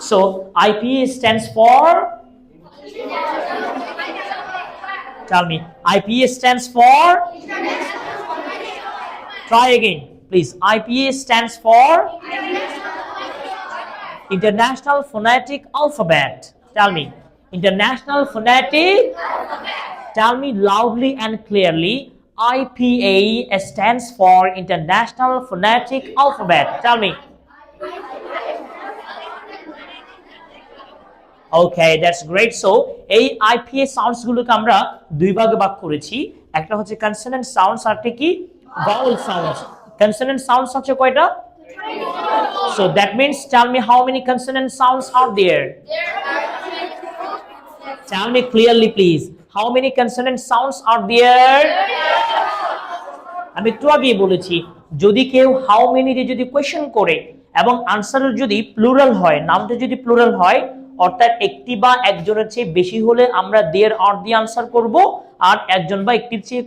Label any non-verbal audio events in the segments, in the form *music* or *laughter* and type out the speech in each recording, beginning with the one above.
So IPA stands for Tell me. IPA stands for Try again, please. IPA stands for International Phonetic Alphabet. Tell me. International Phonetic Tell me loudly and clearly. IPA stands for International Phonetic Alphabet. Tell me. Okay that's great so এই IPA sounds গুলোকে আমরা দুই ভাগে ভাগ করেছি। একটা হচ্ছে consonant sounds আর কি? ভাওয়েল সাউন্ডস কনসোনেন্ট সাউন্ডস হচ্ছে কয়টা? So that means tell me how many consonant sounds are there tell me clearly please how many consonant sounds are there আমি একটু আগেই বলেছি, যদি কেউ হাউ মেনি দিয়ে যদি কোয়েশ্চেন করে এবং আনসারের যদি প্লুরাল হয়, নামটা যদি প্লুরাল হয় অর্থাৎ একটি বা একজনের চেয়ে বেশি হলে আমরা দেয়ার আর দিয়ে আনসার করব আর একজন বা একটির চেয়ে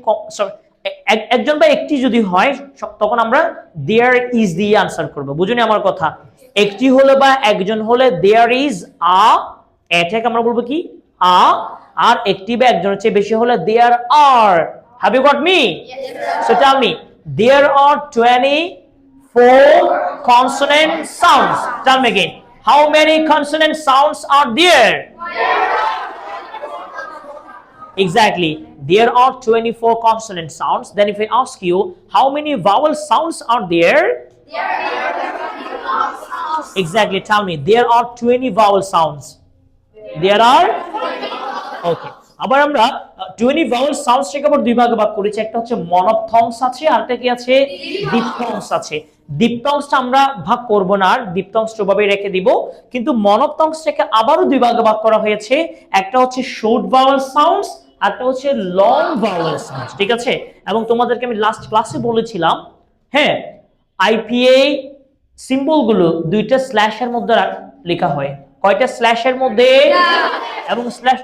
এক- এক- একজন বা একটি যদি হয় তখন আমরা দেয়ার ইজ দিয়ে আনসার করব। বুঝুনি আমার কথা। একটি হলে বা একজন হলে দেয়ার ইজ আ এটাকে আমরা বলব কি? আ আর একটি বা একজনের চেয়ে বেশি হলে there are have you got me tell me, there are 24 consonant sounds. Tell me again. How many consonant sounds are there? Exactly. There are 24 consonant sounds. Then if I ask you, how many vowel sounds are there? There are 20 Exactly. Tell me. There are 20 vowel sounds. There are okay আবার আমরা twenty vowel সাউন্ডসটাকে আবার দুই ভাগে ভাগ করেছি একটা হচ্ছে মনপথংস আছে আর একটা কি আছে ডিপথংস আছে ডিপথংসটা আমরা ভাগ করব না, আর ডিপথংস ওভাবেই রেখে দিব। কিন্তু মনপথংসটাকে আবারও দুই ভাগে ভাগ করা হয়েছে। একটা হচ্ছে শর্ট ভাওয়েল সাউন্ডস একটা হচ্ছে লং ভাওয়েল সাউন্ডস ঠিক আছে? এবং তোমাদেরকে আমি লাস্ট ক্লাসে বলেছিলাম হ্যাঁ আইপিএ সিম্বলগুলো দুইটা স্ল্যাশের মধ্যে লেখা হয়। কয়টা স্ল্যাশের মধ্যে? এবং স্ল্যাশ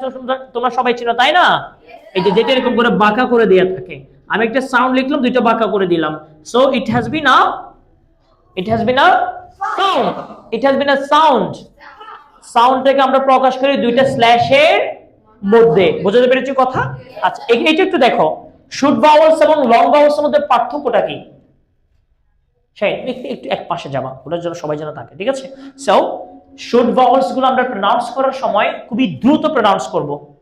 তোমরা- সবাই চিনো, তাই না? এই যে যেটা এরকম করে বাঁকা করে দেয়া থাকে। আমি একটা সাউন্ড লিখলাম, দুইটা বাঁকা করে দিলাম। So it has been a it has been a sound it has been a sound সাউন্ডটাকে আমরা প্রকাশ করি দুইটা স্ল্যাশের মধ্যে। বোঝাতে পেরেছি কথা? আচ্ছা এ- এটা একটু দেখো। শুট ভাওয়েলস এবং লং ভাওয়েলস এর মধ্যে পার্থক্যটা কি? সেই, একটু এক পাশে যাবা। ওটার জন্য সবাই যেন থাকে, ঠিক আছে? সো শর্ট ভাওয়েলসগুলো আমরা প্রনাউন্স করার সময় খুবই দ্রুত প্রনাউন্স করব।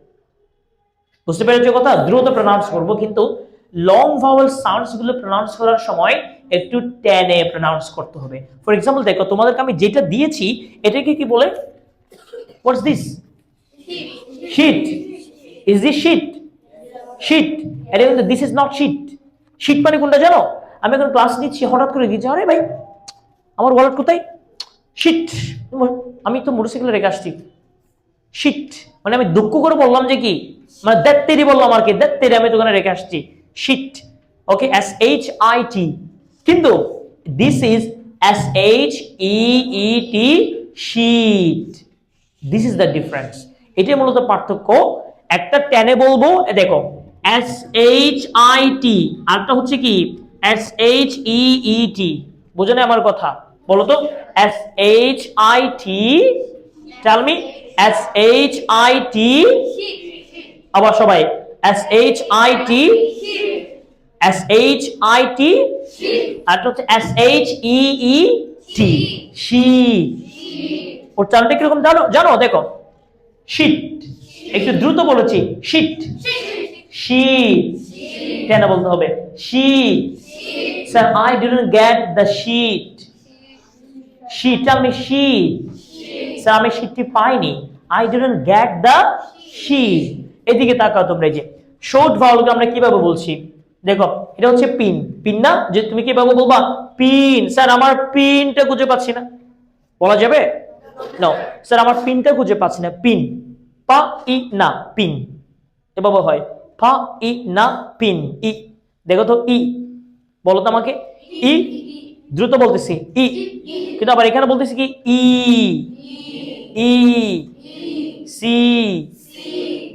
বুঝতে পেরেছ কথা? দ্রুত প্রনাউন্স করব, কিন্তু লং ভাওয়েল সাউন্ডসগুলো প্রনাউন্স করার সময় একটু টেনে প্রনাউন্স করতে হবে। ফর এক্সাম্পল দেখো, তোমাদেরকে আমি যেটা দিয়েছি, এটাকে কি বলে? What's this sheet is this sheet sheet এটা কিন্তু this is not sheet sheet মানে কোনটা জানো? আমি এখন ক্লাস নিচ্ছি, হঠাৎ করে দিচ্ছি আরে ভাই, আমার ওয়ালেট কোথায়? শিট আমি তো মোটরসাইকেলে রেখে আসছি। শিট মানে আমি দুঃখ করে বললাম যে কি? মানে দেত্তেরি বললাম আর কি দেত্তেরি আমি দোকানে রেখে আসছি। Shit okay S H I T কিন্তু this is S H E T sheet this is the difference এটাই মূলত পার্থক্য। একটা টেনে বলব দেখো এস এইচ আই টি আরেকটা হচ্ছে কি? এস এইচ ই ই টি বুঝো না আমার কথা। বলো তো S H I T tell me S H I T আবার সবাই S H I T S H I T আর হচ্ছে S H E E T she চালটা কীরকম জানো? জানো দেখো। শীত একটু দ্রুত বলেছি শীত শীত কেন বলতে হবে? She sir I didn't get the sheet sheet আমি শীত স্যার আমি শীতটি পাইনি। I didn't get the sheet এদিকে তাকাও তোমরা এই যে। শর্ট ভাওয়ালকে আমরা কীভাবে বলছি? দেখো, এটা হচ্ছে পিন পিন না? যে তুমি কীভাবে বলবা পিন স্যার, আমার পিনটা খুঁজে পাচ্ছি না। বলা যাবে? নো স্যার, আমার পিনটা খুঁজে পাচ্ছি না। পিন পা, ই, না পিন এভাবে হয়। পা, ই, না পিন ই। দেখো তো, ই। বলো তো আমাকে। ই? দ্রুত বলতেছি। ই। কিন্তু আবার এখানে বলতেছি কি? ই। ই। সি।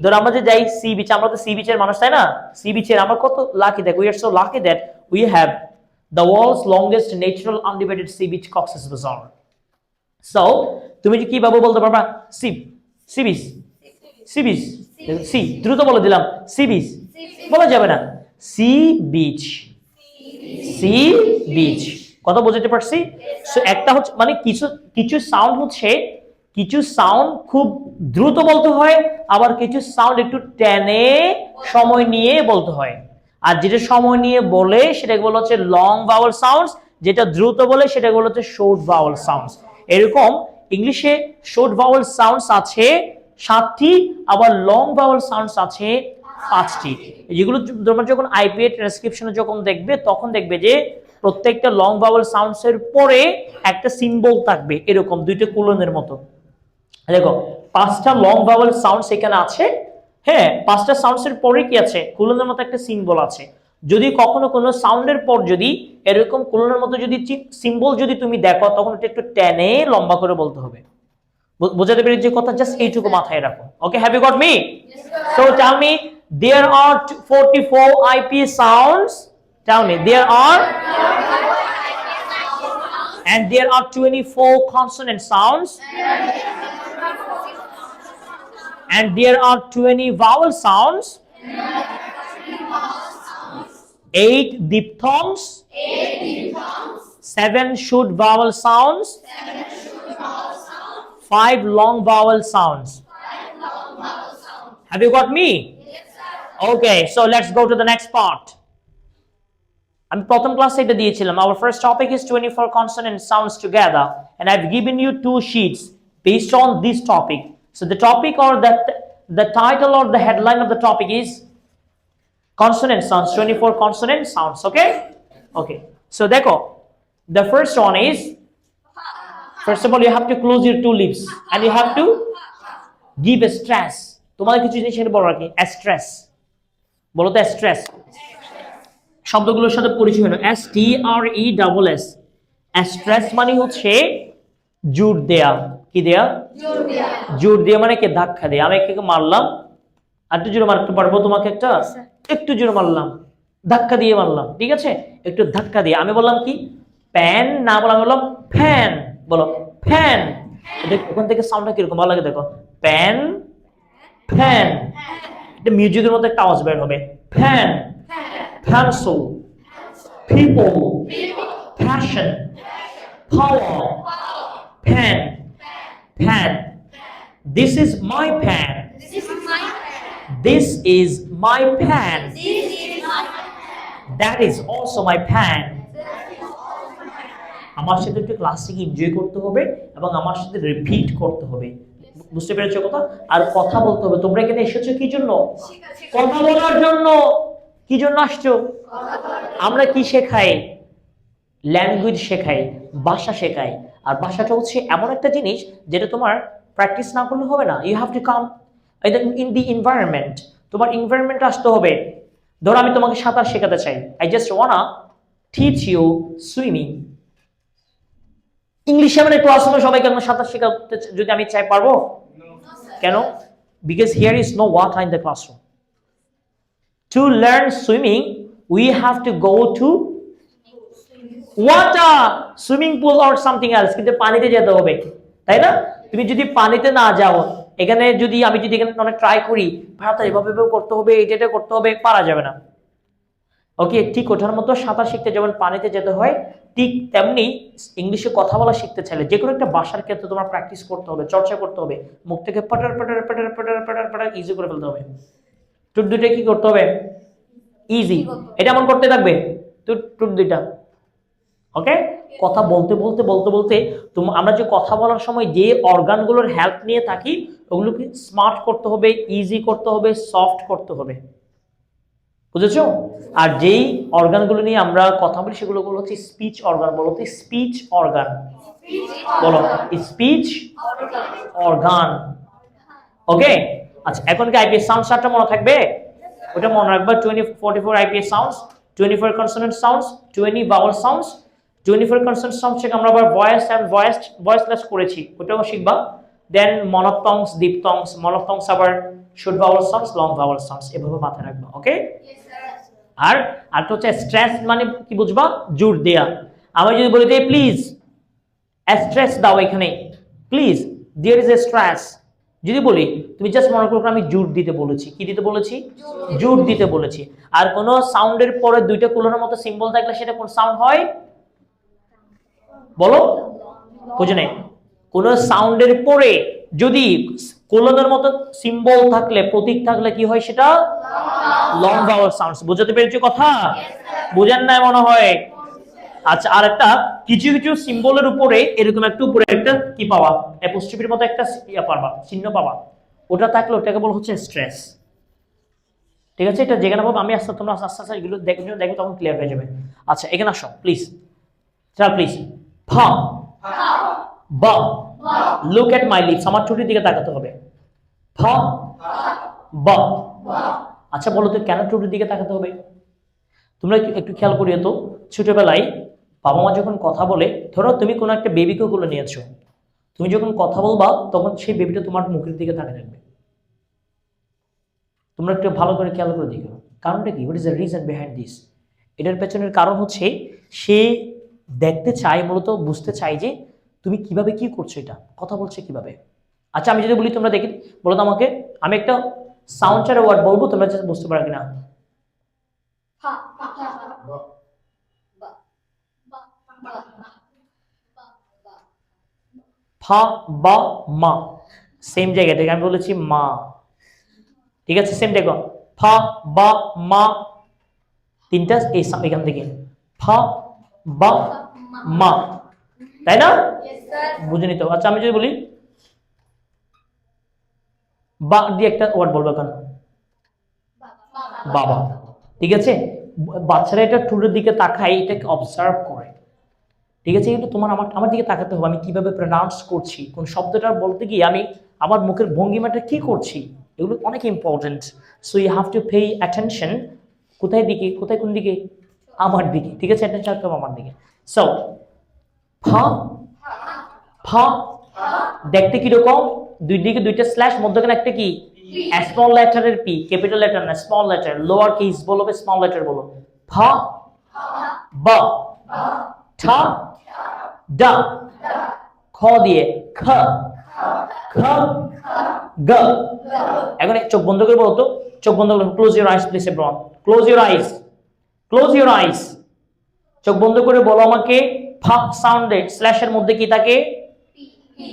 ধর আমরা যে যাই সি বিচ আমরা তো সি বিচের মানুষ তাই না? সি বিচের আমরা কত লাকি দেখ we are so lucky that we have the world's longest natural undivided sea beach Cox's Bazar so তুমি কি কীভাবে বলতে পারবা? সিপ সিবিস সিবিস সি বিচ সি দ্রুত বলে দিলাম সিবিস বলা যাবে না। সি বিচ সি বিচ কথা বুঝতে পারছি? So, একটা হচ্ছে মানে কিছু কিছু সাউন্ড হচ্ছে কিছু সাউন্ড খুব দ্রুত বলতে হয়, আবার কিছু সাউন্ড একটু টেনে সময় নিয়ে বলতে হয়। আর যেটা সময় নিয়ে বলে, সেটাকে বলা হচ্ছে লং ভাওয়াল সাউন্ডস যেটা দ্রুত বলে, সেটাকে বলা হচ্ছে শর্ট ভাওয়াল সাউন্ডস এরকম ইংলিশে শর্ট ভাওয়াল সাউন্ডস আছে সাতটি, আবার লং ভাওয়াল সাউন্ডস আছে পাঁচটি। যেগুলো তোমরা যখন আইপিএ ট্রান্সক্রিপশনে যখন দেখবে, তখন দেখবে যে প্রত্যেকটা লং ভাওয়াল সাউন্ডস এর পরে একটা সিম্বল থাকবে, এরকম দুইটা কুলনের মতো। দেখো পাঁচটা লং ভাওয়াল সাউন্ড এখানে আছে। হ্যাঁ পাঁচটা সাউন্ডস এর পরে কি আছে? কুলনের মতো একটা সিম্বল আছে। যদি কখনো কোনো সাউন্ডের পর যদি এরকম কুলনের মতো যদি সিম্বল যদি তুমি দেখো তখন এটা একটু টেনে লম্বা করে বলতে হবে। বোঝাতে পেরেছি যে কথা? জাস্ট এইটুকু মাথায় রাখো। Okay have you got me so tell me there are 44 IP sounds tell me there are and there are 24 consonant sounds. And there are 20 vowel sounds. Eight diphthongs. Seven short vowel sounds. Five long vowel sounds. Have you got me? Okay so let's go to the next part আমি প্রথম ক্লাসে এটা দিয়েছিলাম our first topic is 24 consonant sounds together and I've given you two sheets based on this topic so the topic or that the title or the headline of the topic is consonant sounds 24 consonant sounds okay okay so দেখো the first one is first of all you have to close your two lips and you have to give a stress তোমাদের কিছু জিনিস এখানে বলো আর কি stress বলো তো stress শব্দগুলোর সাথে পরিচয় হলো S T R E double S stress মানে হচ্ছে জোর দেয়া। কি দেয়া? জোর দেয়া। মানে কে? ধাক্কা দেয়া। আমি একে মারলাম। আর একটু জোরে মারতে পারব তোমাকে একটা? একটু জোরে মারলাম। ধাক্কা দিয়ে মারলাম। ঠিক আছে? একটু ধাক্কা দিয়ে। আমি বললাম কি? প্যান? না বলা আমি বললাম ফ্যান। বলো ফ্যান। দেখ ওখান থেকে সাউন্ডটা কীরকম? ভালো লাগে দেখো। Pan fan. এটা মিউজিকের মতো একটা আওয়াজ বের হবে। Fan. Pencil, people, passion, power, pen, pen. This is my pen. This is my pen. That is also my pen. আমার সাথে একটু ক্লাসটিকে এনজয় করতে হবে এবং আমার সাথে রিপিট করতে হবে। বুঝতে পেরেছ কথা? আর কথা বলতে হবে। তোমরা এখানে এসেছ কি জন্য? কথা বলার জন্য। কি জন্য আসছো? আমরা কি শেখাই? ল্যাঙ্গুয়েজ শেখাই ভাষা শেখাই। আর ভাষাটা হচ্ছে এমন একটা জিনিস যেটা তোমার প্র্যাকটিস না করলে হবে না। You have to come in the environment তোমার এনভায়রনমেন্ট আসতে হবে। ধরো আমি তোমাকে সাঁতার শেখাতে চাই। I just wanna teach you swimming ইংলিশে মানে ক্লাসরুমে সবাইকে আমরা সাঁতার শেখাতে যদি আমি চাই পারব? কেন? Because here is no water in the classroom to learn swimming, we have to go to water, swimming pool or something else. কিন্তু পানিতে যেতে হবে তাই না তুমি যদি পানিতে না যাও এখানে যদি আমি যদি এখানে অনেক ট্রাই করি ভারত এভাবে করতে হবে এটা এটা করতে হবে পারা যাবে না ওকে ঠিক ওঠার মতো সাঁতার শিখতে যেমন পানিতে যেতে হয় ঠিক তেমনি ইংলিশে কথা বলা শিখতে চাইলে যে কোনো একটা ভাষার ক্ষেত্রে তোমার প্র্যাকটিস করতে হবে চর্চা করতে হবে মুখ থেকে পাটার পাটার পাটার পাটার পাটার পাটার ইজি করে ফেলতে হবে টুট দুইটা কি করতে হবে? ইজি এটা এমন করতে থাকবে। টুট দুইটা। ওকে কথা বলতে বলতে বলতে বলতে আমরা যে কথা বলার সময় যে অর্গানগুলোর হেল্প নিয়ে থাকি ওগুলোকে স্মার্ট করতে হবে ইজি করতে হবে সফট করতে হবে। বুঝেছ? আর যেই অর্গানগুলো নিয়ে আমরা কথা বলি সেগুলো হচ্ছে স্পিচ অর্গান বলো তো স্পিচ অর্গান বলো স্পিচ অর্গান ওকে আচ্ছা এখন কি আইপিএস সাউন্ড সারটা মনে থাকবে? ওটা মনে রাখবা twenty forty four IPS sounds twenty four consonant sounds twenty vowel sounds twenty four consonant sounds থেকে আমরা আবার ভয়েস অ্যান্ড ভয়েস ভয়েসলেস করেছি, ওটাও শিখবা। দেন মনপটংস দীপটংস মনপটংস আবার short vowel sounds long vowel sounds এভাবে মাথায় রাখবা ওকে আর আর তো হচ্ছে স্ট্রেস মানে কি বুঝবা? জোর দেয়া। আমি যদি বলি যে প্লিজ স্ট্রেস দাও এখানে please there is a stress যদি বলি তুমি জাস্ট মনে করো আমি জুট দিতে বলেছি। কি দিতে বলেছি? জুট দিতে বলেছি। আর কোন সাউন্ডের পরে দুইটা কোলনের মতো সিম্বল থাকলে সেটা কোন সাউন্ড হয়? বলো। বুঝে নেই। কোন সাউন্ডের পরে যদি কোলনের মতো সিম্বল থাকলে প্রতীক থাকলে কি হয় সেটা? লং ভাওয়াল সাউন্ডস বুঝাতে পেরেছ কথা? বুঝেন নাই মনে হয়? আচ্ছা আর একটা কিছু কিছু সিম্বলের উপরে এরকম একটু উপরে একটা কি পাওয়া? অ্যাপোস্ট্রফির মতো একটা ইয়া পাবা চিহ্ন পাবা ওটা থাকলে ওটাকে বলা হচ্ছে স্ট্রেস ঠিক আছে? এটা যেখানে পাবো আমি আস্তে তোমরা আস্তে আস্তে এগুলো দেখো দেখো তখন ক্লিয়ার হয়ে যাবে। আচ্ছা এখানে আসো প্লিজ চল প্লিজ ফা বা লুক এট মাই লিপস আমার ঠোঁটের দিকে তাকাতে হবে। ফা বা আচ্ছা বলো তো কেন ঠোঁটের দিকে তাকাতে হবে? তোমরা একটু- একটু খেয়াল করিও তো। ছোটবেলায় বাবা মা যখন কথা বলে, ধরো তুমি কোনো একটা বেবিকে কোলে নিয়েছো, তুমি যখন কথা বলবা, তখন সেই বেবিটা তোমার মুখের দিকে তাকিয়ে থাকবে। তোমরা একটু ভালো করে খেয়াল করে দেখো। কারণটা কি? What is the reason behind this এটার পেছনের কারণ হচ্ছে, সে দেখতে চায়, মূলত বুঝতে চায় যে তুমি কীভাবে কি করছ এটা, কথা বলছে কীভাবে। আচ্ছা আমি যদি বলি তোমরা দেখি, বলো তো আমাকে, আমি একটা সাউন্ড চারে ওয়ার্ড বলব, তোমরা বুঝতে পারো কিনা। ফা বা মা। সেম জায়গা থেকে আমি বলেছি মা। ঠিক আছে? সেম দেখো। ফা বা মা। তিনটা এই এখান থেকে। ফা বা মা। তাই না? বুঝে নিতে। আচ্ছা আমি যদি বলি বা দিয়ে একটা ওয়ার্ড বলব এখন। বাবা। ঠিক আছে? বাচ্চারা এটা টুলের দিকে তাকায় এটাকে অবজার্ভ করে। ঠিক আছে? কিন্তু তোমার আমার আমার দিকে তাকাতে হবে। আমি কীভাবে প্রনাউন্স করছি? কোন শব্দটা বলতে গিয়ে আমি আমার মুখের ভঙ্গিমাটা কি করছি? এগুলো অনেক important so you have to pay attention কোথায় দিকে? কোথায় কোন দিকে? আমার দিকে। ঠিক আছে? অ্যাটেনশন রাখতে হবে আমার দিকে। সো ফা ফা, দেখতে কীরকম? দুই দিকে দুইটা স্ল্যাশ মধ্যখানে একটা কি? স্মল লেটারের পি ক্যাপিটাল লেটার না স্মল লেটার লোয়ার কেস বলো স্মল লেটার বলো। ফা, বা, ঠা ডা খ দিয়ে খ। খ। গ। এখন চোখ বন্ধ করে বলো তো। চোখ বন্ধ করে close your eyes please everyone close your eyes close your eyes চোখ বন্ধ করে বলো আমাকে। ফা সাউন্ডে স্ল্যাশের মধ্যে কি থাকে?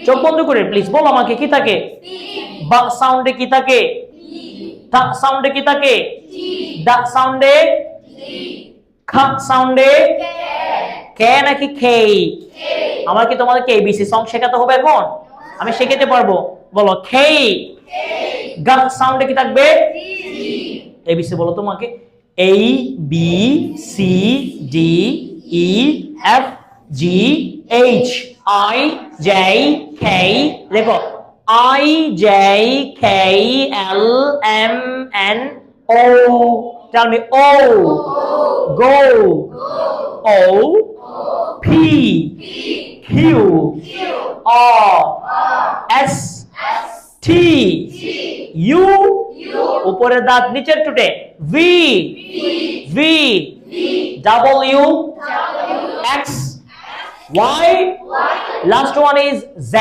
চোখ বন্ধ করে প্লিজ বলো আমাকে কি থাকে? বা সাউন্ডে কি থাকে? তা সাউন্ডে কি থাকে? দা সাউন্ডে খা সাউন্ডে কে? নাকি খেই আমার কি তোমাদেরকে এবিসি সং শেখাতে হবে এখন? আমি শেখাতে পারব। বলো খেই গা সাউন্ডে কি থাকবে? এবিসি বলো তোমাকে। A B C D E F G H I J K দেখো I J K L M N O tell me O go O P. Q. R S. T. U. উপরে দাঁত নিচের টুটে V. V. W. X. Y. Last one is Z.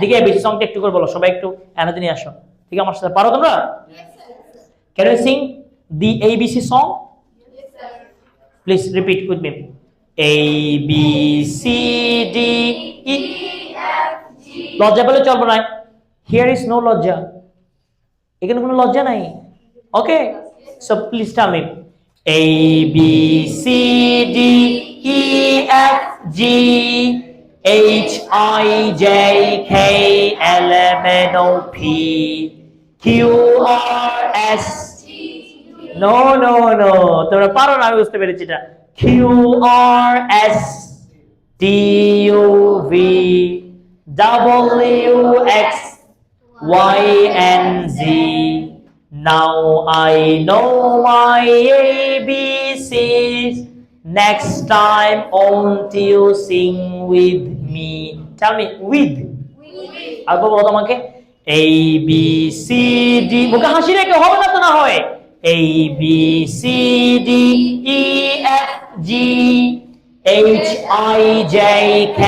দিকে বেশি সংটা একটু করে বলো সবাই একটু এনার্জি নিয়ে আসো। ঠিক আছে আমার সাথে পারো তোমরা? Can you sing the ABC song? Please repeat with me. A, B, C, D E. লজ্জা পেলে চলবে না। হিয়ার ইজ নো লজ্জা। এখানে কোনো লজ্জা নাই। Okay so please tell me A B C D E F G H I J K L M N O P Q R S no no no তোমরা পারো না, আমি বুঝতে পেরেছি এটা। Q R S T U V W X Y and Z now I know my ABCs next time won't you sing with me tell me with আর বলো তোমাকে A B C D মুখে হাসি রেখে হবে না তো না হয় A B C D E F G H I J K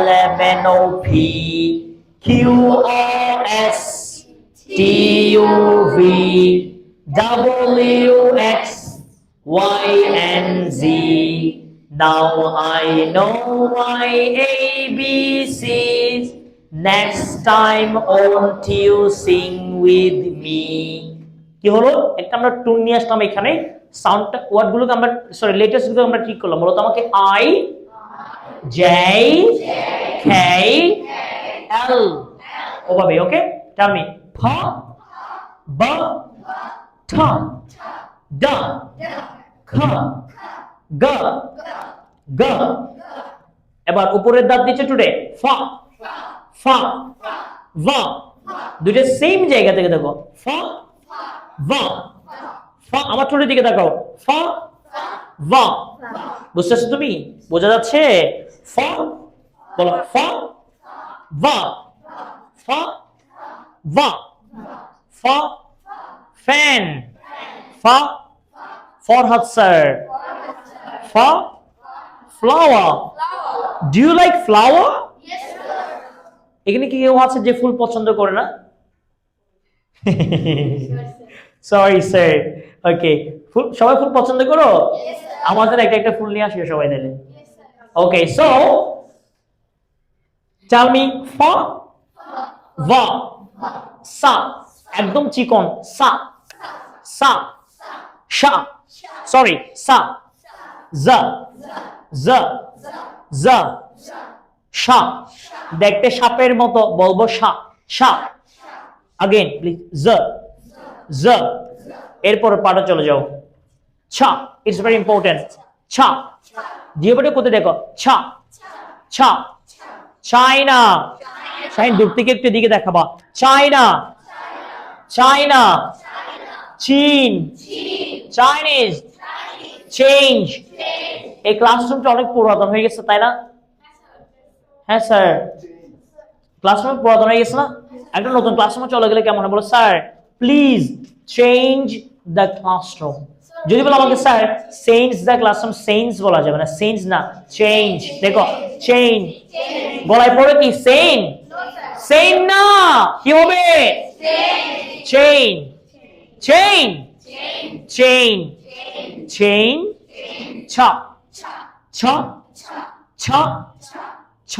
L M N O P Q R S T U V W X Y and Z. Now I know my ABCs. Next time won't you sing with me? কি হলো একটা আমরা টুন নিয়ে আসলাম এখানে সাউন্ডটা ওয়ার্ডগুলোকে আমরা sorry লেটেস্টগুলো আমরা ঠিক করলাম। মূলত আমাকে আই জে কে এল ওভাবে ওকে টেল মি ফ ব ঠ ড খ গ গ এবার উপরের দাঁত দিচ্ছে টুডে ফ ফ, ভ। দুইটা সেম জায়গা থেকে দেখো, ফ ফ আমার ঠোঁটের দিকে তাকাও। ফ ভ বুঝতে পারছ তুমি? বোঝা যাচ্ছে? ফ, বলো, ফ ভ ফ ভ ফ, ফ্যান। ফ, ফরহাদ স্যার। ফ, flower. Do you like flower এখানে কি কেউ আছে যে ফুল পছন্দ করে না? *laughs* সরি স্যার ওকে ফুল সবাই ফুল পছন্দ করো? আমাদের একটা একটা ফুল নিয়ে আসবে সবাই দিলে ওকে সো টেল মি ফ সা একদম চিকন। সা সা শা সরি সা জ জ জ সা দেখতে সাপের মতো বলব সা। সা আগেন প্লিজ জ জ এরপর পাটা চলে যাও। ছা ইটস ভেরি ইম্পর্টেন্ট ছা দিয়ে জিওবাটা কোথায় দেখো? ছা ছা চাইনা চাইন দূর থেকে একটু দিকে দেখাবা। চাইনা চাইনা চীন। চাইনিজ। চেঞ্জ। এই ক্লাসরুমটা অনেক পুরাতন হয়ে গেছে, তাই না? হ্যাঁ স্যার। ক্লাসরুম পুরাতন হয়ে গেছে না? একটা নতুন ক্লাসরুমে চলে গেলে কেমন বলো? Sir please change the classroom যদি বলো আমাকে, sir change the classroom change বলা যাবে না চেঞ্জ না চেঞ্জ দেখো চেঞ্জ গলায় পড়ে কি? সেন সেন না। কি হবে? চেইন চেইন চেইন চেইন ছ ছ ছ ছ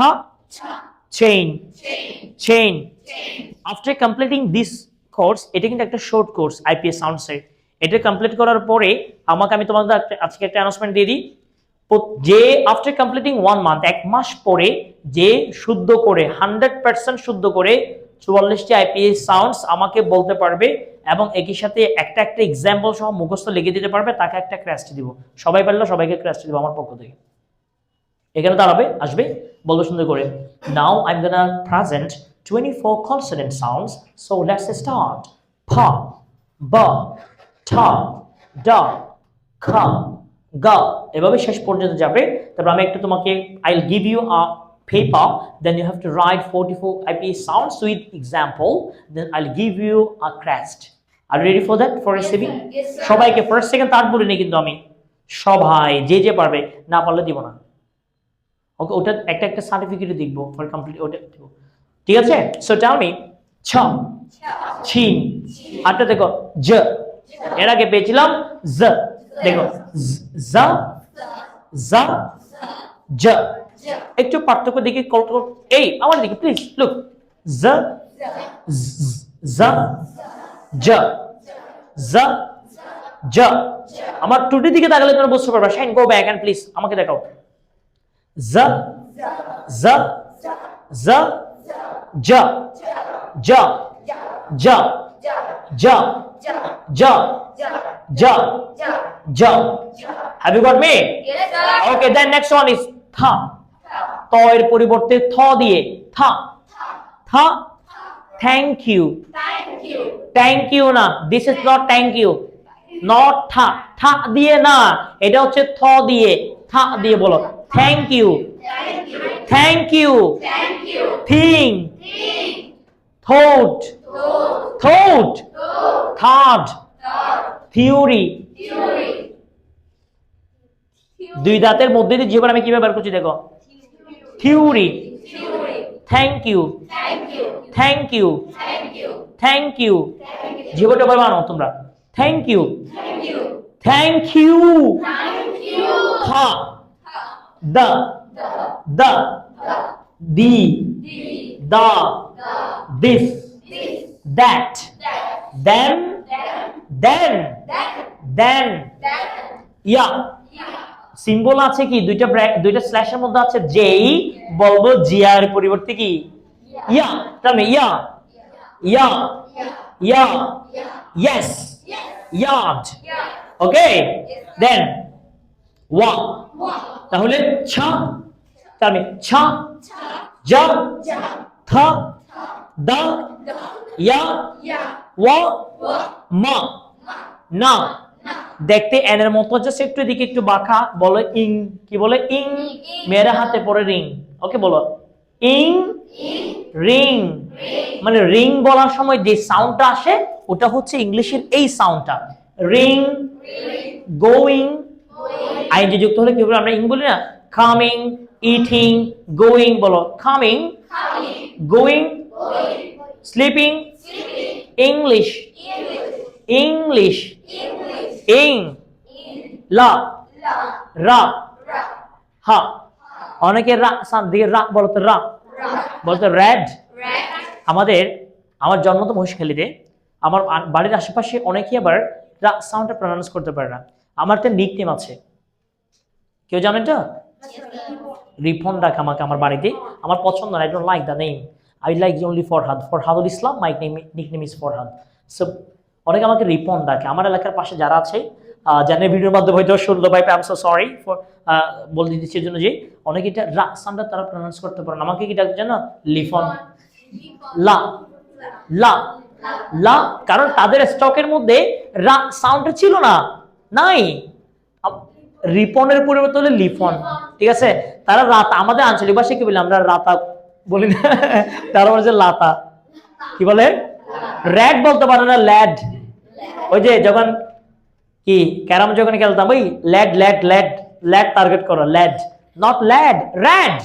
chain chain after completing this course এটা কিন্তু একটা শর্ট কোর্স আইপিএস সাউন্ডসের এটা কমপ্লিট করার পরে আমাকে আমি তোমাদের আজকে একটা অ্যানাউন্সমেন্ট দিয়ে দিই। যে আফটার কমপ্লিটিং ওয়ান মান্থ এক মাস পরে যে শুদ্ধ করে হান্ড্রেড পার্সেন্ট শুদ্ধ করে চুয়াল্লিশটি আইপিএস সাউন্ডস আমাকে বলতে পারবে এবং একই সাথে একটা একটা এক্সাম্পল সহ মুখস্থ লিখে দিতে পারবে, তাকে একটা ক্র্যাশটি দিব। সবাই পারলে, সবাইকে ক্র্যাশটি দিব আমার পক্ষ থেকে। এখানে দাঁড়াবে, আসবে, বলবে সুন্দর করে now I am gonna present twenty four consonant sounds so let's start ফ, ব ঠ ড খ গ। এভাবে শেষ পর্যন্ত যাবে। তারপর আমি একটু তোমাকে I will give you a paper then you have to write 44 IPA sounds with example then I'll give you a crest. Are you ready for that? For receiving. সবাইকে ফার্স্ট সেকেন্ড থার্ড বলিনি কিন্তু আমি। সবাই যে যে পারবে না পারলে দিব না। ওকে ওটা একটা একটা সার্টিফিকেট দেখব ফর কমপ্লিট ওটা দিব ঠিক আছে? সো টেল মি ছ ছিন আরটা দেখো জ। এর আগে পেয়েছিলাম জ দেখো জ জ জ একটু পার্থক্য দেখে কল এই আমার দিকে প্লিজ লুক জ জ জ জ জ আমার টুটির দিকে তাকালে তোমরা বুঝতে পারবে শাইন গো ব্যাক প্লিজ আমাকে দেখাও জ জ জ জ জ জ জ জ জ জ have you got me Yes, sir. Okay then next one is থা ত এর পরিবর্তে থ দিয়ে থা থা থ্যাংক ইউ থ্যাংক ইউ না। This is not thank you not থা থা দিয়ে না। এটা হচ্ছে থ দিয়ে। থা দিয়ে বলো। Thank you thank you you. Thing. Thought Thought. Thought. Theory. দুই দাঁতের মধ্যে দিয়ে জীবন আমি কীভাবে বার করছি দেখো Theory. Thank you. Thank you. Thank you জীবনটা বলে বানো তোমরা থ্যাংক ইউ. Thank you. থা দা দা দি দা this that then then then yeah symbol আছে কি? দুইটা দুইটা স্ল্যাশের মধ্যে আছে যেই, বলব জিয়ার পরিবর্তে কি? ইয়া। তাহলে ইয়া। ইয়া। ইয়া। ইয়েস ইয়ার্ড ওকে দেন ওয়া তাহলে ছ। তাহলে ছ। জ থ। দ। না দেখতে এনের মতো জাস্ট একটু এদিকে একটু বাঁকা বলো ইং। কি বলে? ইং? মেয়েরা হাতে পরে রিং। ওকে বলো। ইং? রিং। মানে রিং বলার সময় যে সাউন্ডটা আসে ওটা হচ্ছে ইংলিশের এই সাউন্ডটা রিং। গোয়িং আইন আইনজি যুক্ত হলে কি বলে আমরা ইং বলি না? কামিং ইটিং গোয়িং বলো। Coming going sleeping English English ing লা রা হা অনেকে রা দিয়ে রা বলতো রা। বলতো রেড আমাদের আমার জন্ম তো মহিষখালীতে আমার বাড়ির আশেপাশে অনেকেই আবার রা সাউন্ডটা প্রনাউন্স করতে পারে না। আমার একটা নিক নেম আছে। কেউ জানেন তো? রিফন ডাক আমাকে আমার বাড়িতে। আমার পছন্দ না I don't like the name like only Farhad Farhadul Islam my name nick name is Farhad so অনেকে আমাকে রিপন ডাকে আমার এলাকার পাশে যারা আছে আহ, জানে ভিডিওর মাধ্যমে হয়তো শুনলো ভাই I am so sorry for বলে দিচ্ছি জন্য যে অনেকে এটা রা সাউন্ডটা তারা প্রনাউন্স করতে পারে না আমাকে কি ডাকছে জানো লিফন। লা। লা। লা। কারণ তাদের স্টকের মধ্যে রা সাউন্ডটা ছিল না। নাই। রিপনের পরিবর্তে হলে লিফন। ঠিক আছে? তারা রাতা আমাদের আঞ্চলিক ভাষায় কি বলি? আমরা রাতা বলি না? তারা বলে যে লাতা। কি বলে? র্যাড বলতে পারে না, ল্যাড। ওই যে যখন কি, ক্যারাম যখন খেলতাম, ওই lad lad lad lad target করো, ল্যাড। Not lad, rad.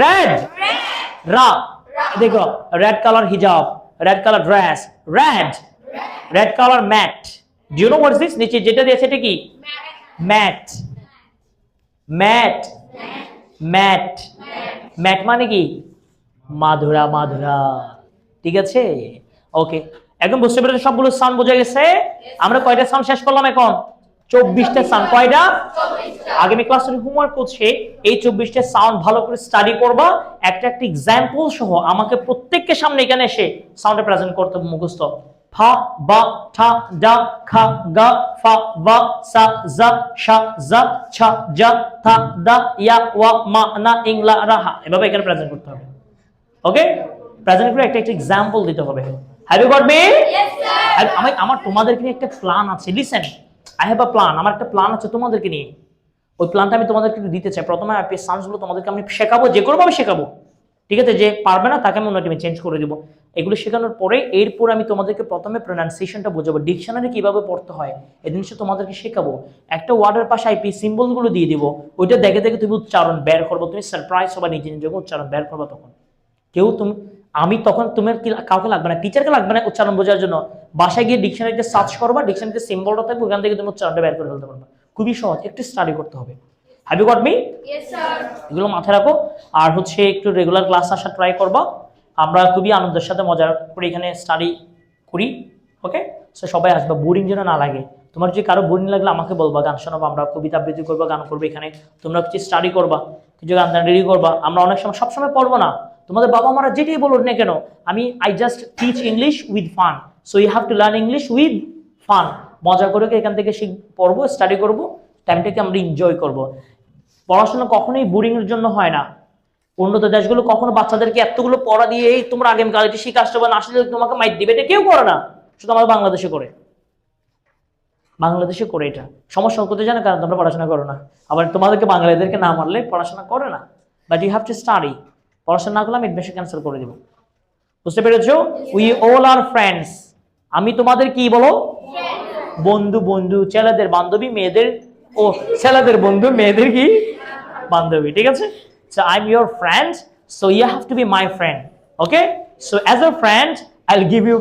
র্যাড। রা। দেখো রেড কালার হিজাব red colour dress red red colour mat do you know what this নিচে যেটা দিয়েছে এটা কি? ম্যাট ম্যাট ম্যাট ম্যাট মানে কি? মাধুরা মাধুরা। ঠিক আছে? ওকে একদম বুঝতে পেরেছ সবগুলো সাউন্ড বোঝা গেছে? আমরা কয়টা সাউন্ড শেষ করলাম এখন? চব্বিশটা সাউন্ড কয়টা? আগামী ক্লাসে হোমওয়ার্ক করছে এই চব্বিশটা সাউন্ড ভালো করে স্টাডি করবা। একটা একটা এক্সাম্পল সহ আমাকে প্রত্যেককে সামনে এখানে এসে সাউন্ডে প্রেজেন্ট করতে মুখস্থ। ফা বা ঠা ডা খা গা ফা বা সা জা শা জা ছা জা থা দা ইয়া ওয়া মা না ইংলা রাহা এভাবে এখানে প্রেজেন্ট করতে হবে। ওকে প্রেজেন্ট করে একটা একটা এক্সাম্পল দিতে হবে। Have you got me Yes, sir. আর আমি আমার তোমাদেরকে নিয়ে একটা প্ল্যান আছে। Listen I have a plan আমার একটা প্ল্যান আছে তোমাদেরকে নিয়ে। ওই প্ল্যানটা আমি তোমাদেরকে দিতে চাই। প্রথমে আইপিএস সায়েন্সগুলো তোমাদেরকে আমি শেখাবো। যে কোনো ভাবে শেখাবো। ঠিক আছে? যে পারবে না তাকে আমি অন্য টিমে চেঞ্জ করে দেবো। এগুলো শেখানোর পরে এরপর আমি তোমাদেরকে প্রথমে প্রোনাউন্সিয়েশনটা বোঝাবো। ডিকশনারি কীভাবে পড়তে হয় এই জিনিসটা তোমাদেরকে শেখাবো। একটা ওয়ার্ডের পাশে আইপি সিম্বলগুলো দিয়ে দিব ওইটা দেখে দেখে তুমি উচ্চারণ বের করব তুমি সারপ্রাইজ হবা নিজে নিজে উচ্চারণ বের করব তখন। কেউ তুমি আমি তখন তোমার কি কাউকে লাগবে না টিচারকে লাগবে না উচ্চারণ বোঝার জন্য। বাসায় গিয়ে ডিকশনারিতে সার্চ করবা ডিকশনারিতে সিম্বলটা থাকবে ওখান থেকে তুমি উচ্চারণটা বের করে ফেলতে পারবা। খুবই সহজ একটু স্টাডি করতে হবে। Have you got me. এগুলো মাথায় রাখো। আর হচ্ছে একটু রেগুলার ক্লাস আসা ট্রাই করবা। আমরা খুবই আনন্দের সাথে মজা করে এখানে স্টাডি করি ওকে সো সবাই আসবে। বোরিং যেন না লাগে। তোমার যদি কারও বোরিং লাগলে আমাকে বলবা, গান শোনাবো, আমরা কবিতা আবৃত্তি করব, গান করব এখানে। তোমরা কিছু স্টাডি করবা, কিছু গান রেডি করবা। আমরা অনেক সময়, সবসময় পড়ব না। তোমাদের বাবা মারা যেটাই বলুন না কেন, আমি I just teach English with fun so you have to learn English with fun মজা করে এখান থেকে শিখ, পড়ব স্টাডি করব টাইমটাকে আমরা এনজয় করব। পড়াশোনা কখনোই বোরিংয়ের জন্য হয় না। উন্নত দেশগুলো কখনো বাচ্চাদেরকে এতগুলো পড়া দিয়ে এই তোমরা আগামীকাল এটি আসতে পারো না আসলে তোমাকে মাইট দিবে? এটা কেউ করে না। শুধু আমাদের বাংলাদেশে করে। বাংলাদেশে করে এটা। সমস্যা করতে জানে কারণ তোমরা পড়াশোনা করো না। আবার তোমাদেরকে বাঙালিদেরকে না মারলে পড়াশোনা করে না। But you have to study পড়াশোনা না করলে আমি এডমিশন ক্যান্সেল করে দেবো। বুঝতে পেরেছ? উই অল আর ফ্রেন্ডস আমি তোমাদের কি বলো? বন্ধু বন্ধু, ছেলেদের বান্ধবী, মেয়েদের ও ছেলেদের বন্ধু, মেয়েদের কি? বান্ধবী, ঠিক আছে? So I am your friend so you have to be my friend okay so as a friend I will give you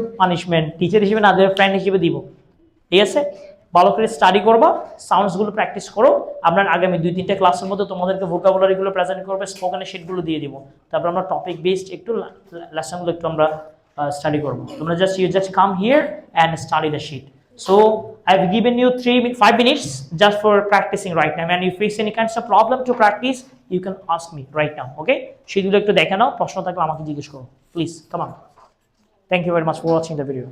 teacher হিসেবে না দেবে ফ্রেন্ড হিসেবে দিব। ঠিক আছে? ভালো করে স্টাডি করবা সাউন্ডসগুলো প্র্যাকটিস করো। আমরা আগামী দুই তিনটে ক্লাসের মধ্যে তোমাদেরকে ভোকাবুলারিগুলো প্রেজেন্ট করবে স্পোকেনের শিটগুলো দিয়ে দিব। তারপর আমরা টপিক বেসড একটু লেসনগুলো একটু আমরা স্টাডি করব। তোমরা just you just come here and study the sheet So I've given you three, min- five minutes just for practicing right now. And if you face any kinds of problem to you can ask me right now okay সেগুলো একটু দেখে নাও, প্রশ্ন থাকলে আমাকে জিজ্ঞেস করো please come on thank you very much for watching the video